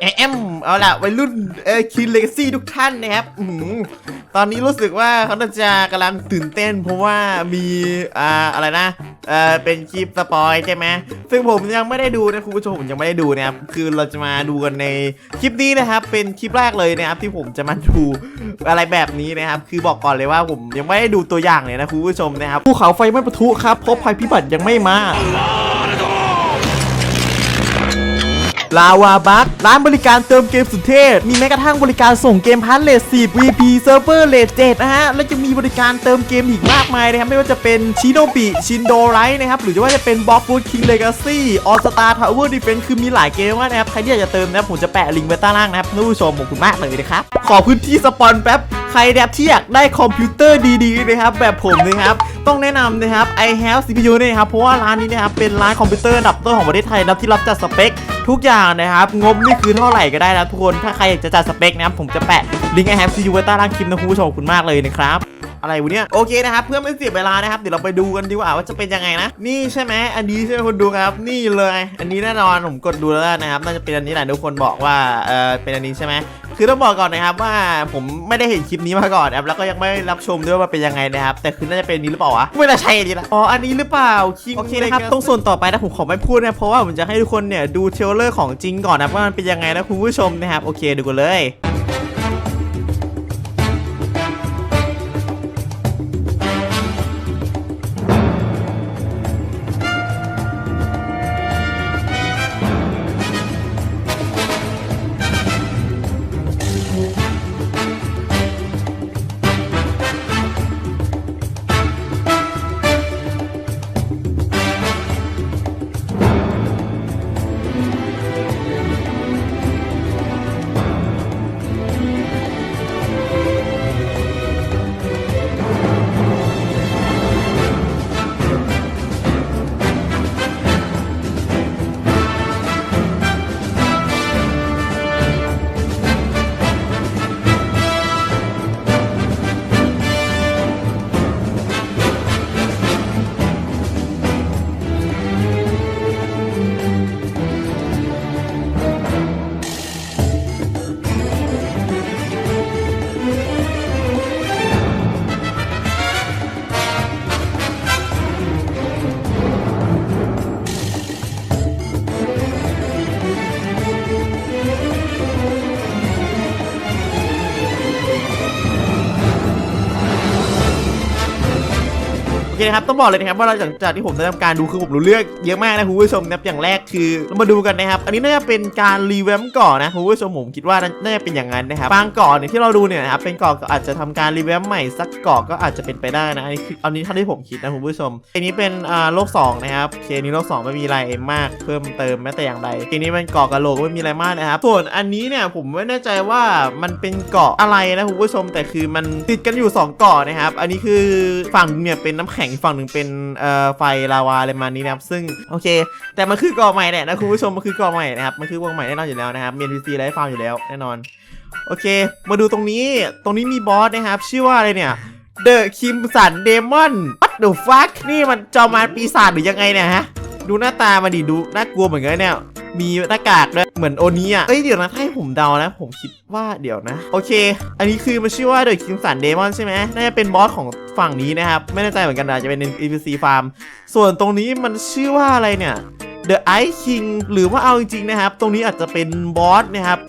แอมเอาล่ะวัยรุ่นเอคินเลกซี่ทุกท่านนะครับอตอนนี้รู้สึกว่าเขาจะกำลังตื่นเต้น เพราะว่ามีอ่าอะไรนะเออเป็นคลิปสปอยใช่ไหมซึ่งผมยังไม่ได้ดูนะคุณผู้ชมผมยังไม่ได้ดูนะครับคือเราจะมาดูกันในคลิปนี้นะครับ เป็นคลิปแรกเลยนะครับที่ผมจะมาดูอะไรแบบนี้นะครับ คือบอกก่อนเลยว่าผมยังไม่ได้ดูตัวอย่างเลยนะคุณผู้ชมนะครับภูเขาไฟไม่ปะทุครับเพราะภัยพิบัติยังไม่มา ลาวาบัคร้านบริการเติมเกมสุดเทพ มีแม้กระทั่งบริการส่งเกมพันเลท10 VP เซิร์ฟเวอร์เลท7นะฮะ แล้วจะมีบริการเติมเกมอีกมากมายนะครับไม่ว่าจะเป็นชิโนบิชินโดไรนะครับ หรือว่าจะเป็นบ็อกฟูดคิงเลกาซี่ออสตาทาวเวอร์ดิเฟนคือมีหลายเกมมากนะครับ ใครที่อยากจะเติมนะผมจะแปะลิงก์ไว้ใต้ล่างนะครับท่านผู้ชมขอบคุณมากเลยนะครับขอพื้นที่สปอนแป๊บใครนะครับที่อยากได้คอมพิวเตอร์ดีๆนะครับแบบผมนะครับต้องแนะนำนะครับ i have CPU นี่ครับเพราะว่าร้านนี้นะครับเป็นร้านคอมพิวเตอร์ดับต้นของประเทศไทยนะที่รับจัดสเปค ทุกอย่างนะครับ งบนี่คือเท่าไหร่ก็ได้นะทุกคน ถ้าใครอยากจะจัดสเปคนะครับ ผมจะแปะลิงก์ i have CPU ไว้ใต้ล่างคลิปนะคุณผู้ชมขอบคุณมากเลยนะครับอะไรวะเนี่ยโอเคนะครับเพื่อไม่เสียเวลานะครับเดี๋ยวเราไปดูกันดีกว่าว่าจะเป็นยังไงนะนี่ใช่ไหมอันนี้ใช่ไหมคุณดูครับ นี่เลย อันนี้แน่นอนผมกดดูแล้วนะครับน่าจะเป็นอันนี้แหละทุกคนบอกว่าเออเป็นอันนี้ใช่ไหม คือต้องบอกก่อนนะครับว่าผมไม่ได้เห็นคลิปนี้มาก่อนนะครับแล้วก็ยังไม่รับชมด้วยว่าเป็นยังไงนะครับ แต่คือน่าจะเป็นอันนี้หรือเปล่าวะไม่น่าใช่อันนี้ละอ๋ออันนี้หรือเปล่าคิงโอเคนะครับตรงส่วนต่อไปนะผมขอไม่พูดนะเพราะว่าผมจะให้ทุกคนเนี่ยดูเทรลเลอร์ของจริงก่อนนะว่ามันเป็นยังไงนะคุณผู้ชมนะครับโอเคดูกันเลย เคนะครับต้องบอกเลยนะครับว่าหลังจากที่ผมได้ทำการดูคือผมรู้เรื่องเยอะมากนะคุณผู้ชมนะอย่างแรกคือเรามาดูกันนะครับอันนี้น่าจะเป็นการรีแวมป์เก่อนนะคุณผู้ชมผมคิดว่าน่าจะเป็นอย่างนั้นนะครับบางเก่อนเนี่ยที่เราดูเนี่ยนะครับเป็นเก่อนก็อาจจะทำการรีแวมป์ใหม่สักเก่อนก็อาจจะเป็นไปได้นะอันนี้คืออันนี้เท่าที่ผมคิดนะคุณผู้ชมอันนี้เป็นอ่าโลก2นะครับเคนี้โลก2ไม่มีอะไรมากเพิ่มเติมแม้แต่อย่างใดเคนี้เป็นเกาะกะโหลกไม่มีอะไรมากนะครับส่วนอันนี้เนี่ยผมไม่แน่ใจว่ามันเป็นเกาะอะไรนะคุณผู้ชมแต่คือมันติดกันอยู่สองเกาะนะครับอันนี้คือฝั่งเนี่ยเป็นน้ำแข็งอีกฝั่งหนึ่งเป็นเอ่อไฟลาวาอะไรประมาณนี้นะครับ ซึ่งโอเค แต่มันคือกาะใหม่แหละนะคุณผู้ชมมันคือกาะใหม่นะครับมันคือวงใหม่แน่นอนอยู่แล้วนะครับเมี NPC ไลฟ์ฟาร์มอยู่แล้วแน่นอน โอเค มาดูตรงนี้ตรงนี้มีบอสนะครับ ชื่อว่าอะไรเนี่ย The Crimson Demon What the fuck นี่มันจอมมารปีศาจหรือยังไงเนี่ยฮะดูหน้าตามันดิดูน่ากลัวเหมือนกันเนี่ย มีหน้ากากด้วย เหมือนโอนี้อะเอ้ยเดี๋ยวนะถ้าให้ผมเดานะ ผมคิดว่าเดี๋ยวนะ โอเค อันนี้คือมันชื่อว่า The Crimson Demon ใช่ไหมน่าจะเป็นบอสของฝั่งนี้นะครับ ไม่แน่ใจเหมือนกันนะอาจจะเป็น NPC Farm ส่วนตรงนี้มันชื่อว่าอะไรเนี่ย The Ice King หรือว่าเอาจริงๆนะครับ ตรงนี้อาจจะเป็นบอสนะครับ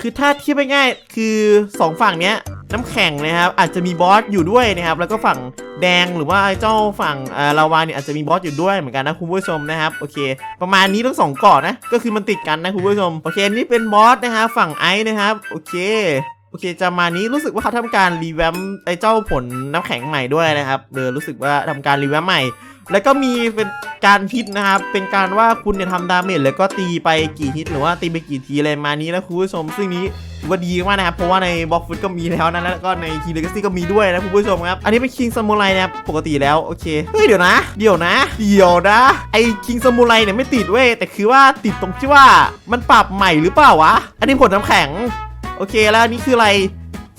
คือถ้าเทียบง่ายๆคือสองฝั่งเนี้ยน้ำแข็งนะครับอาจจะมีบอสอยู่ด้วยนะครับ แล้วก็ฝั่งแดงหรือว่าเจ้าฝั่งเออลาวาเนี่ยอาจจะมีบอสอยู่ด้วยเหมือนกันนะคุณผู้ชมนะครับโอเค ประมาณนี้ทั้งสองเกาะนะก็คือมันติดกันนะคุณผู้ชมโอเคนี่เป็นบอสนะครับฝั่งไอซ์นะครับโอเคโอเคจะมานี้รู้สึกว่าเขาทำการรีแวมไอเจ้าผลน้ำแข็งใหม่ด้วยนะครับเออรู้สึกว่าทำการรีแวมใหม่ แล้วก็มีเป็นการฮิตนะครับ เป็นการว่าคุณเนี่ยทำดาเมจแล้วก็ตีไปกี่ฮิตหรือว่าตีไปกี่ทีอะไรมานี้นะคุณผู้ชมซึ่งนี้ว่าดีมากนะครับ เพราะว่าในบ็อกฟุตก็มีแล้วนะแล้วก็ในคีเลกซี่ก็มีด้วยนะคุณผู้ชมครับ อันนี้เป็นคิงซามูไรนะครับปกติแล้วโอเค เฮ้ยเดี๋ยวนะ เดี๋ยวนะ เดี๋ยวนะ ไอคิงซามูไรเนี่ยไม่ติดเว้ย แต่คือว่าติดตรงที่ว่ามันปรับใหม่หรือเปล่าวะ อันนี้ผลน้ำแข็ง โอเคแล้วอันนี้คืออะไร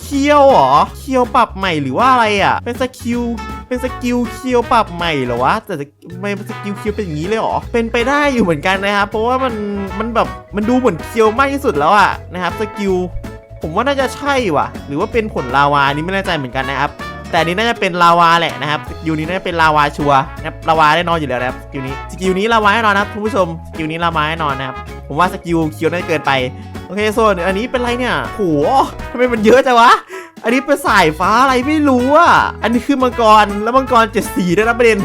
เคียวเหรอเคียวปรับใหม่หรือว่าอะไรอะ เป็นสกิล เป็นสกิลเคียวปรับใหม่เหรอวะแต่ไม่สกิลเคียวเป็นอย่างนี้เลยเหรอเป็นไปได้อยู่เหมือนกันนะครับเพราะว่ามันมันแบบมันดูเหมือนเคียวมากที่สุดแล้วอะนะครับสกิลผมว่าน่าจะใช่ว่ะ หรือว่าเป็นผลลาวานี้ไม่แน่ใจเหมือนกันนะครับแต่นี้น่าจะเป็นลาวาแหละนะครับสกิลนี้น่าจะเป็นลาวาชัวนะครับลาวาแน่นอนอยู่แล้วนะครับสกิลนี้สกิลนี้ลาวาแน่นอนนะครับคุณผู้ชมสกิลนี้ลาวาแน่นอนนะครับผมว่าสกิลเคียวน่าจะเกินไปโอเคส่วนอันนี้เป็นไรเนี่ยโหทำไมมันเยอะจังวะ อันนี้เป็นสายฟ้าอะไรไม่รู้อะ อันนี้คือมังกร แล้วมังกรเจ็ดสีด้วยนะประเด็น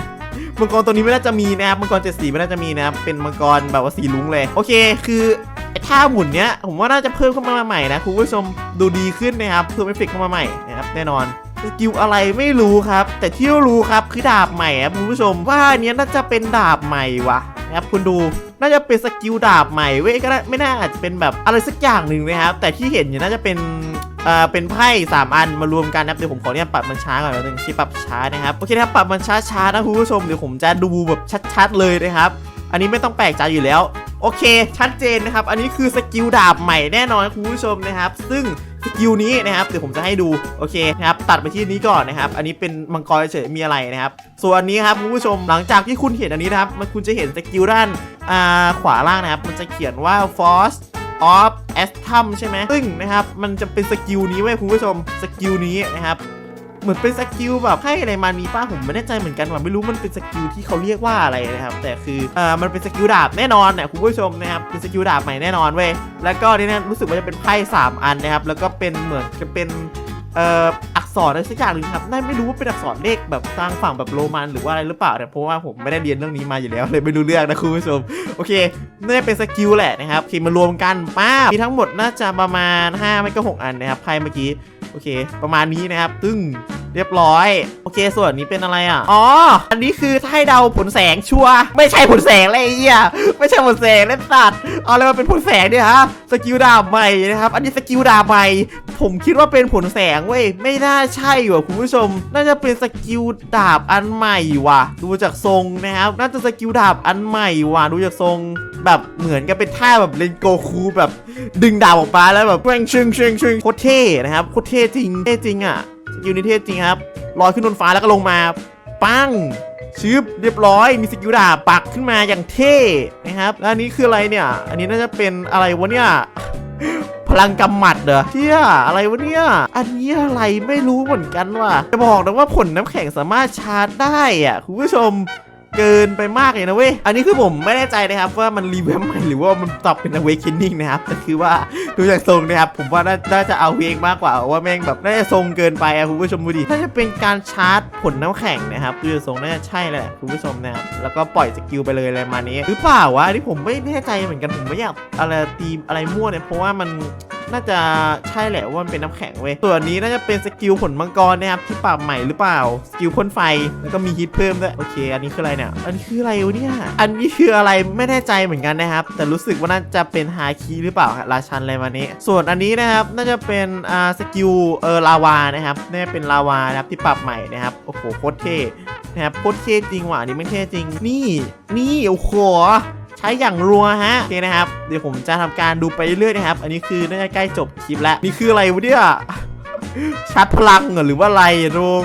มังกรตัวนี้ไม่น่าจะมีนะครับ มังกรเจ็ดสีไม่น่าจะมีนะครับ เป็นมังกรแบบว่าสีลุ้งเลย โอเค คือไอ้ท่าหมุนเนี้ย ผมว่าน่าจะเพิ่มเข้ามาใหม่นะคุณผู้ชมดูดีขึ้นนะครับเพิ่มเอฟเฟกต์เข้ามาใหม่นะครับแน่นอนสกิลอะไรไม่รู้ครับ แต่ที่รู้ครับคือดาบใหม่ครับคุณผู้ชมว่าอันเนี้ยน่าจะเป็นดาบใหม่วะนะครับคุณดูน่าจะเป็นสกิลดาบใหม่เว้ยก็ได้ไม่น่าอาจจะเป็นแบบอะไรสักอย่างหนึ่งนะครับ แต่ที่เห็นอยู่น่าจะเป็น อ่อเป็นไพ่สามอันมารวมกันนะครับเดี๋ยวผมขอเนี่ยปรับมันช้าก่อนนึงที่ปรับช้านะครับโอเคครับปรับมันช้าช้าๆนะคุณผู้ชมเดี๋ยวผมจะดูแบบชัดๆเลยนะครับ อันนี้ไม่ต้องแปลกใจอยู่แล้วโอเค ชัดเจนนะครับ อันนี้คือสกิลดาบใหม่แน่นอนคุณผู้ชมนะครับ ซึ่งสกิลนี้นะครับเดี๋ยวผมจะให้ดูโอเคนะครับตัดไปที่นี้ก่อนนะครับ อันนี้เป็นมังกรเฉยมีอะไรนะครับ ส่วนอันนี้ครับคุณผู้ชมหลังจากที่คุณเห็นอันนี้นะครับมันคุณจะเห็นสกิลด้านอ่าขวาล่างนะครับ มันจะเขียนว่า force of a s t u m ใช่ไหมซึ่งนะครับมันจะเป็นสกิลนี้เว้ยคุณผู้ชมสกิลนี้นะครับเหมือนเป็นสกิลแบบให้อะไรมานี้ป้าผมไม่แน่ใจเหมือนกันว่าไม่รู้มันเป็นสกิลที่เขาเรียกว่าอะไรนะครับ แต่คือเอ่อมันเป็นสกิลดาบแน่นอนเนี่ยคุณผู้ชมนะครับเป็นสกิลดาบใหม่แน่นอนเว้ยแล้วก็นี่นะรู้สึกว่าจะเป็นไพ่สามอันนะครับแล้วก็เป็นเหมือนจะเป็นเอ่อ ษรอะไรสักอย่างหนึ่งครับน่าไม่รู้ว่าเป็นอักษรเลขแบบทางฝั่งแบบโรมันหรือว่าอะไรหรือเปล่าเนี่ยเพราะว่าผมไม่ได้เรียนเรื่องนี้มาอยู่แล้วเลยไม่รู้เรื่องนะคุณผู้ชม โอเคน่เป็นสกิลแหละนะครับทีมารวมกันป้ามีทั้งหมดน่าจะประมาณ5ไม่ก็6อันนะครับไพ่เมื่อกี้โอเค ประมาณนี้นะครับ ตึ้งเรียบร้อย โอเค ส่วนนี้เป็นอะไรอะ อ๋อ อันนี้คือถ้าให้เดาผลแสงชัว ไม่ใช่ผลแสงเลยไอ้เหี้ยไม่ใช่ผลแสงเล่นสัตว์เอาอะไรมาเป็นผลแสงเนี่ยฮะ สกิลดาบใหม่นะครับ อันนี้สกิลดาบใหม่ ผมคิดว่าเป็นผลแสงเว้ยไม่น่าใช่ว่ะคุณผู้ชม น่าจะเป็นสกิลดาบอันใหม่ว่ะ ดูจากทรงนะครับ น่าจะสกิลดาบอันใหม่ว่ะดูจากทรงแบบเหมือนกับเป็นท่าแบบเลนโกคูแบบดึงดาบออกมาแล้วแบบแกว่งชึงชึงชึงโคตรเท่นะครับโคตรเท่จริงเท่จริงอะสกิลนี้เท่จริงครับลอยขึ้นบนฟ้าแล้วก็ลงมา ปังชึบเรียบร้อยมีสกิลดาบปักขึ้นมาอย่างเท่นะครับแล้วอันนี้คืออะไรเนี่ย อันนี้น่าจะเป็นอะไรวะเนี่ย ลังกำหมัดเหรอเที่ยอะไรวะเนี่ย อันนี้อะไรไม่รู้เหมือนกันว่ะจะบอกนะว่าผลน้ำแข็งสามารถชาร์จได้อะคุณผู้ชม เกินไปมากเลยนะเว้ย อันนี้คือผมไม่แน่ใจนะครับว่ามันรีแวมใหม่หรือว่ามันตอบเป็น awakening นะครับแต่คือว่าดูจากทรงนะครับผมว่าน่าจะเอาเองมากกว่าว่าแม่งแบบน่าจะทรงเกินไปอะคุณผู้ชมดูดิน่าจะเป็นการชาร์จผลน้ำแข็งนะครับดูจากทรงน่าจะใช่แหละคุณผู้ชมนะครับแล้วก็ปล่อยสกิลไปเลยอะไรมานี้หรือเปล่าวะอันนี้ผมไม่แน่ใจเหมือนกันผมไม่อยากอะไรตีมอะไรมั่วเนี่ยเพราะว่ามัน น่าจะใช่แหละว่ามันเป็นน้ำแข็งเว้ยส่วนนี้น่าจะเป็นสกิลผลมังกรนะครับที่ปรับใหม่หรือเปล่า สกิลพ่นไฟแล้วก็มีฮิตเพิ่มด้วยโอเค อันนี้คืออะไรเนี่ย อันนี้คืออะไรวะเนี่ย อันนี้คืออะไรไม่แน่ใจเหมือนกันนะครับ แต่รู้สึกว่าน่าจะเป็นฮาคีหรือเปล่าราชันอะไรมานี้ ส่วนอันนี้นะครับน่าจะเป็นอ่าสกิลเออลาวานะครับน่าจะเป็นลาวานะครับที่ปรับใหม่นะครับโอ้โหโคตรเท่นะครับโคตรเท่จริงว่ะอันนี้ไม่เท่จริงนี่นี่โอ้โห ใช้อย่างรัวฮะโอเคนะครับ เดี๋ยวผมจะทำการดูไปเรื่อยนะครับ อันนี้คือน่าจะใกล้จบคลิปแล้ว นี่คืออะไรวะเนี่ยชาร์จพลังเหรอหรือว่าอะไรรง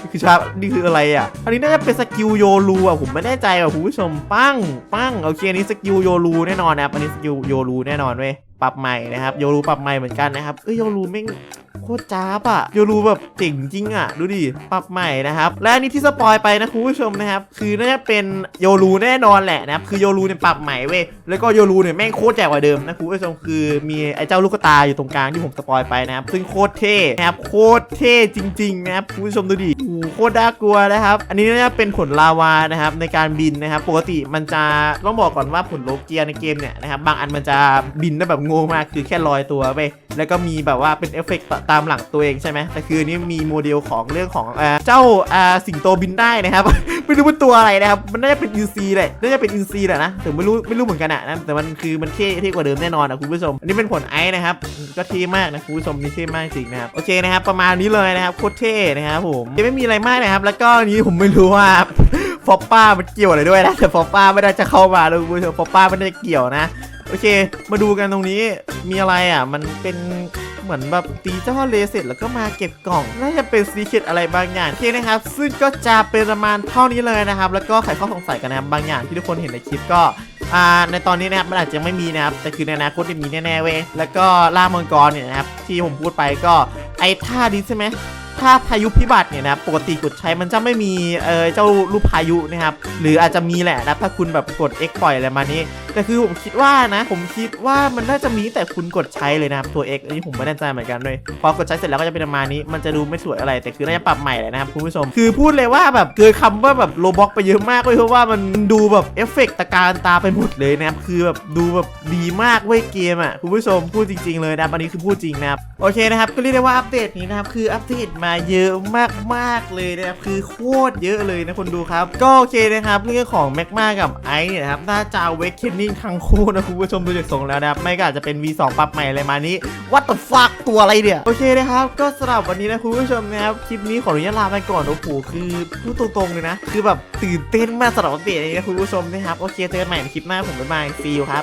นี่คือชาร์จนี่คืออะไรอะ อันนี้น่าจะเป็นสกิลโยรูอะผมไม่แน่ใจอะคุณผู้ชมปั้งปั้งโอเคอันนี้สกิลโยรูแน่นอนนะครับอันนี้สกิลโยรูแน่นอนเว้ยปรับใหม่นะครับโยรูปรับใหม่เหมือนกันนะครับเอ้ยโยรูแม่ง โคตรจ้าบอะโยรูแบบเจ๋งจริงอะดูดิปรับใหม่นะครับ และอันนี้ที่สปอยไปนะคุณผู้ชมนะครับ คือน่าจะเป็นโยรูแน่นอนแหละนะครับ คือโยรูเนี่ยปรับใหม่เว้ยแล้วก็โยรูเนี่ยแม่งโคตรแจ๋กว่าเดิมนะคุณผู้ชมคือมีไอ้เจ้าลูกตาอยู่ตรงกลางที่ผมสปอยไปนะครับซึ่งโคตรเท่นะครับโคตรเท่จริงๆนะครับคุณผู้ชมดูดิโอ้โคตรน่ากลัวนะครับ อันนี้น่าจะเป็นผลลาวานะครับในการบินนะครับปกติมันจะต้องบอกก่อนว่าผลโลเกียในเกมเนี่ยนะครับบางอันมันจะบินได้แบบโง่มากคือแค่ลอยตัวไปแล้วก็มีแบบว่าเป็นเอฟเฟกต์ตามหลังตัวเองใช่ไหมแต่คือนนี้มีโมเดลของเรื่องของเอ่อเจ้าอ่าสิงโตบินได้นะครับไม่รู้เป็นตัวอะไรนะครับ มันน่าจะเป็นอินซีแหละน่าจะเป็นอินซีแหละนะแต่ไม่รู้ไม่รู้เหมือนกันอะนะ แต่มันคือมันเท่เท่กว่าเดิมแน่นอนนะคุณผู้ชม อันนี้เป็นผลไอซ์นะครับ ก็เท่มากนะคุณผู้ชมนี่เท่มากจริงนะครับ โอเคนะครับ ประมาณนี้เลยนะครับ โคตรเท่นะครับผมยังไม่มีอะไรมากนะครับ แล้วก็นนี้ผมไม่รู้ว่าฟอปป้ามันเกี่ยวอะไรด้วยนะ แต่ฟอปป้าไม่ได้จะเข้ามาเลยคุณผู้ชมฟอปป้าไม่ได้เกี่ยวนะ โอเค มาดูกันตรงนี้ มีอะไรอะ มันเป็น เหมือนแบบตีเจ้าทะเลเสร็จแล้วก็มาเก็บกล่อง น่าจะเป็นซีเคร็ตอะไรบางอย่างโอเคนะครับ ซึ่งก็จะเป็นประมาณเท่านี้เลยนะครับ แล้วก็ไขข้อสงสัยกันนะครับบางอย่างที่ทุกคนเห็นในคลิปก็ในตอนนี้นะครับมันอาจจะไม่มีนะครับ แต่คือในอนาคตจะมีแน่ๆเว้ยแล้วก็ล่ามังกรเนี่ยนะครับที่ผมพูดไปก็ไอ้ท่าดิใช่ไหม ถ้าพายุพิบัติเนี่ยนะปกติกดใช้มันจะไม่มีเออเจ้าลูกพายุนะครับหรืออาจจะมีแหละนะถ้าคุณแบบกด X ปล่อยอะไรมานี้แต่คือผมคิดว่านะ ผมคิดว่ามันน่าจะมีแต่คุณกดใช้เลยนะครับตัว X อันนี้ผมไม่แน่ใจเหมือนกันเลยพอกดใช้เสร็จแล้วก็จะเป็นประมาณนี้ มันจะดูไม่สวยอะไร แต่คือน่าจะปรับใหม่เลยนะครับคุณผู้ชม คือพูดเลยว่าแบบเกินคำว่าแบบโลบ็อกไปเยอะมากเลยเพราะว่ามันดูแบบเอฟเฟกต์ตะการตาไปหมดเลยนะครับคือแบบดูแบบดีมากเว้ยเกมอะคุณผู้ชมพูดจริง ๆเลยนะอันนี้คือพูดจริงนะครับโอเคนะครับก็เรียกได้ว่าอัปเดตนี้นะครับคืออัปเดตมาเยอะมากๆเลยนะครับคือโคตรเยอะเลยนะคนดูครับ ก็โอเคนะครับเรื่องของแม็กมากับไอซ์เนี่ยนะครับน่าจะเวกเคนนิ่งทั้งคู่นะคุณผู้ชมดูจากทรงแล้วนะครับไม่ก็อาจจะเป็น V2 ปรับใหม่อะไรมานี้ What the fuck ตัวอะไรเนี่ยโอเคนะครับก็สำหรับวันนี้นะคุณผู้ชมนะครับคลิปนี้ขออนุญาตลาไปก่อนโอ้โหคือพูดตรงๆเลยนะ คือแบบตื่นเต้นมากสำหรับเดตนี้นะคุณผู้ชมนะครับโอเคเจอกันใหม่ในคลิปหน้าผมบ๊ายบายซีลครับ